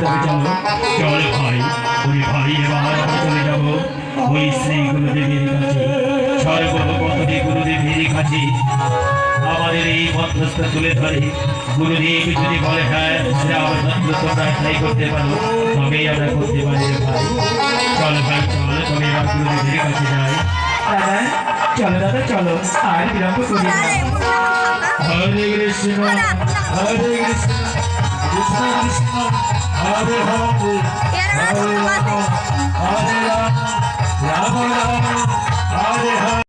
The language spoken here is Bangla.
তবে চলো চল ভাই ওই ভাই এবার আমরা চলে ওই শ্রী গুরুদেবের কাছে সর্বপতি গুরুদেবের আমাদের এই মধ্যস্থ তুলে ধরে গুরুদেব যদি বলে হ্যাঁ করতে পারো তবেই আমরা করতে পারি ভাই চল ভাই চল তবে এবার যাই চলো চলো হরে হরে